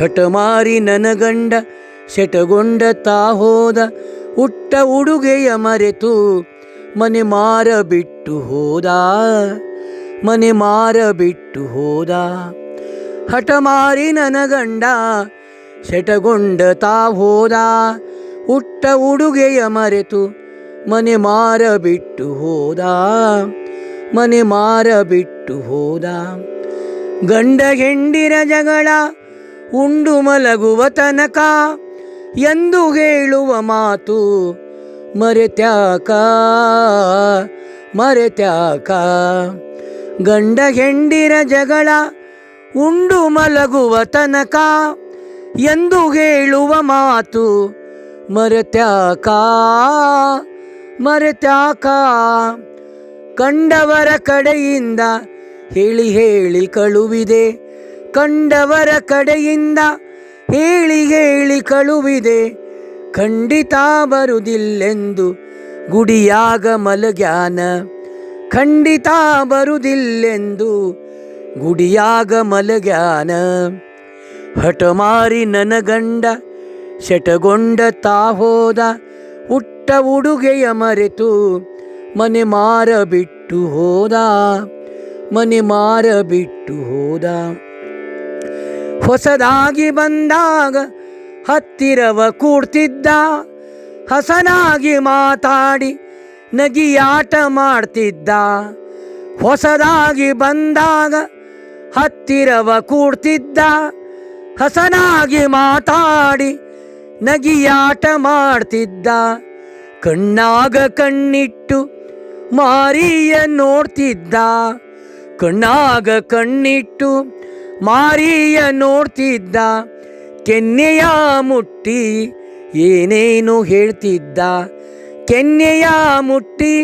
ಹಠಮಾರಿ ನನಗಂಡ ಶೆಟಗೊಂಡ ತಾ ಹೋದ ಉಟ್ಟ ಉಡುಗೆಯ ಮರೆತು ಮನೆ ಮಾರ ಬಿಟ್ಟು ಹೋದ, ಮನೆ ಮಾರ ಬಿಟ್ಟು ಹೋದ. ಹಠಮಾರಿ ನನಗಂಡ ಶೆಟಗೊಂಡ ತಾ ಹೋದ ಉಟ್ಟ ಉಡುಗೆಯ ಮರೆತು ಮನೆ ಮಾರ ಬಿಟ್ಟು ಹೋದ, ಮನೆ ಮಾರ ಬಿಟ್ಟು ಹೋದ. ಗಂಡ ಹೆಂಡಿರ ಜಗಳ ಉಂಡು ಮಲಗುವ ತನಕ ಎಂದು ಹೇಳುವ ಮಾತು, ಮರೆತ್ಯಾಕ ಮರೆತ್ಯಾಕ. ಗಂಡ ಹೆಂಡಿರ ಜಗಳ ಉಂಡು ಮಲಗುವ ತನಕ ಎಂದು ಹೇಳುವ ಮಾತು, ಮರೆತ್ಯಾಕ ಮರೆತ್ಯಾಕ. ಕಂಡವರ ಕಡೆಯಿಂದ ಹೇಳಿ ಹೇಳಿ ಕಳುವಿದೆ. ಕಂಡವರ ಕಡೆಯಿಂದ ಹೇಳಿ ಹೇಳಿ ಕಳುವಿದೆ. ಖಂಡಿತ ಬರುದಿಲ್ಲೆಂದು ಗುಡಿಯಾಗ ಮಲಗ್ಯಾನ. ಖಂಡಿತ ಬರುದಿಲ್ಲೆಂದು ಗುಡಿಯಾಗ ಮಲಗ್ಯಾನ. ಹಠಮಾರಿ ನನಗಂಡ ಶಟಗೊಂಡ ತಾ ಹೋದ ಉಟ್ಟ ಉಡುಗೆಯ ಮರೆತು ಮನೆ ಮಾರ ಬಿಟ್ಟು ಹೋದ. ಮನೆ ಮಾರ ಬಿಟ್ಟು ಹೋದ. ಹೊಸದಾಗಿ ಬಂದಾಗ ಹತ್ತಿರವ ಕೂಡ್ತಿದ್ದ. ಹಸನಾಗಿ ಮಾತಾಡಿ ನಗಿಯಾಟ ಮಾಡ್ತಿದ್ದ. ಹೊಸದಾಗಿ ಬಂದಾಗ ಹತ್ತಿರವ ಕೂಡ್ತಿದ್ದ. ಹಸನಾಗಿ ಮಾತಾಡಿ ನಗಿಯಾಟ ಮಾಡ್ತಿದ್ದ. ಕಣ್ಣಾಗ ಕಣ್ಣಿಟ್ಟು ಮಾರಿಯ ನೋಡ್ತಿದ್ದ. ಕಣ್ಣಾಗ ಕಣ್ಣಿಟ್ಟು ಮಾರಿಯ ನೋಡ್ತಿದ್ದ, ಕೆನ್ನೆಯ ಮುಟ್ಟಿ ಏನೇನು ಹೇಳ್ತಿದ್ದ, ಕೆನ್ನೆಯ ಮುಟ್ಟಿ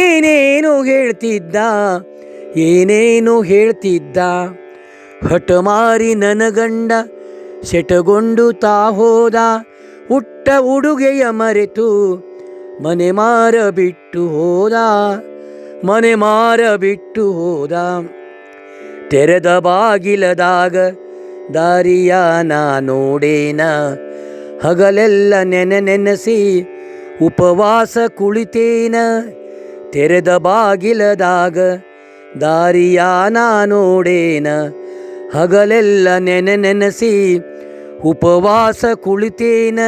ಏನೇನು ಹೇಳ್ತಿದ್ದ ಏನೇನು ಹೇಳ್ತಿದ್ದ. ಹಠ ಮಾರಿ ನನಗಂಡ ಸೆಟಗೊಂಡು ತಾ ಹೋದ, ಹುಟ್ಟ ಉಡುಗೆಯ ಮರೆತು ಮನೆ ಮಾರ ಬಿಟ್ಟು ಹೋದ, ಮನೆ ಮಾರ ಬಿಟ್ಟು ಹೋದ. ತೆರೆದ ಬಾಗಿಲದಾಗ ದಾರಿಯ ನೋಡೇನ. ಹಗಲೆಲ್ಲ ನೆನೆ ನೆನೆಸಿ ಉಪವಾಸ ಕುಳಿತೇನ. ತೆರೆದ ಬಾಗಿಲದಾಗ ದಾರಿಯ ನೋಡೇನ. ಹಗಲೆಲ್ಲ ನೆನೆ ನೆನೆಸಿ ಉಪವಾಸ ಕುಳಿತೇನ.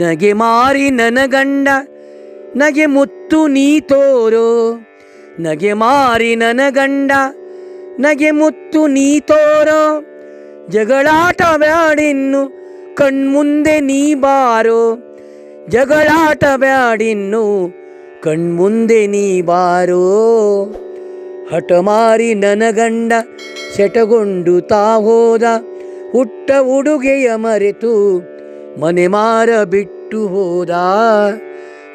ನಗೆ ಮಾರಿ ನನಗಂಡ, ನಗೆ ಮುತ್ತು ನೀ ತೋರೋ. ನಗೆ ಮಾರಿ ನನಗಂಡ ನಗೆ ಮುತ್ತು ನೀ ತೋರ. ಜಗಳಾಟ ಬ್ಯಾಡಿನ್ನು, ಕಣ್ಮುಂದೆ ನೀ ಬಾರೋ. ಜಗಳಾಟ ಬ್ಯಾಡಿನ್ನು, ಕಣ್ಮುಂದೆ ನೀ ಬಾರೋ. ಹಠಮಾರಿ ನನಗಂಡ ಸೆಟಗೊಂಡು ತಾ ಹೋದ. ಹುಟ್ಟ ಉಡುಗೆಯ ಮರೆತು ಮನೆ ಮಾರ ಬಿಟ್ಟು ಹೋದ.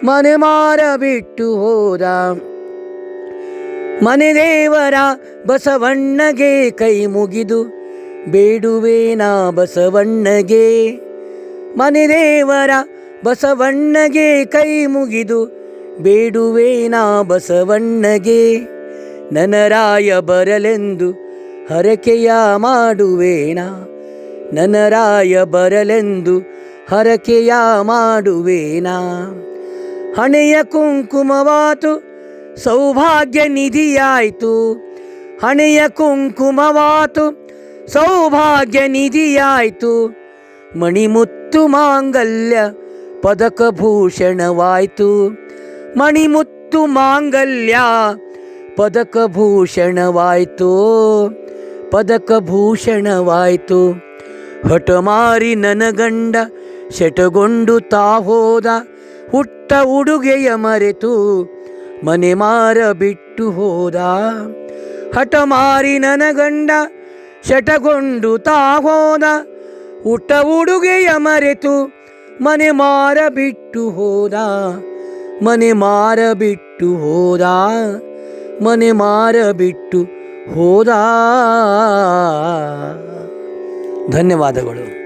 ಮನೆ ಮಾರ ಬಿಟ್ಟು ಹೋದ. ಮನೆ ದೇವರ ಬಸವಣ್ಣಗೆ ಕೈ ಮುಗಿದು ಬೇಡುವೇನಾ ಬಸವಣ್ಣಗೆ. ಮನೆ ದೇವರ ಬಸವಣ್ಣಗೆ ಕೈ ಮುಗಿದು ಬೇಡುವೇನಾ ಬಸವಣ್ಣಗೆ. ನನರಾಯ ಬರಲೆಂದು ಹರಕೆಯ ಮಾಡುವೇನಾ? ನನರಾಯ ಬರಲೆಂದು ಹರಕೆಯ ಮಾಡುವೇನಾ? ಹಣೆಯ ಕುಂಕುಮವಾತು ಸೌಭಾಗ್ಯ ನಿಧಿಯಾಯಿತು. ಹಣೆಯ ಕುಂಕುಮವಾತು, ಸೌಭಾಗ್ಯ ನಿಧಿಯಾಯಿತು. ಮಣಿಮುತ್ತು ಮಾಂಗಲ್ಯ ಪದಕ ಭೂಷಣವಾಯಿತು. ಮಣಿಮುತ್ತು ಮಾಂಗಲ್ಯ ಪದಕ ಪದಕಭೂಷಣವಾಯಿತು ಪದಕ ಭೂಷಣವಾಯಿತು. ಹಠಮಾರಿ ನನಗಂಡ ಶಟಗೊಂಡು ತಾ ಹೋದ ಹುಟ್ಟ ಉಡುಗೆಯ ಮರೆತು. ಮನೆ ಮಾರ ಬಿಟ್ಟು ಹೋದ ಹಠಮಾರಿ ನನಗಂಡ ಶಟಗೊಂಡು ತಾ ಹೋದ. ಊಟ ಉಡುಗೆಯ ಮರೆತು ಮನೆ ಮಾರ ಬಿಟ್ಟು ಹೋದ. ಮನೆ ಮಾರ ಬಿಟ್ಟು ಹೋದ. ಮನೆ ಮಾರ ಬಿಟ್ಟು ಹೋದ. ಧನ್ಯವಾದಗಳು.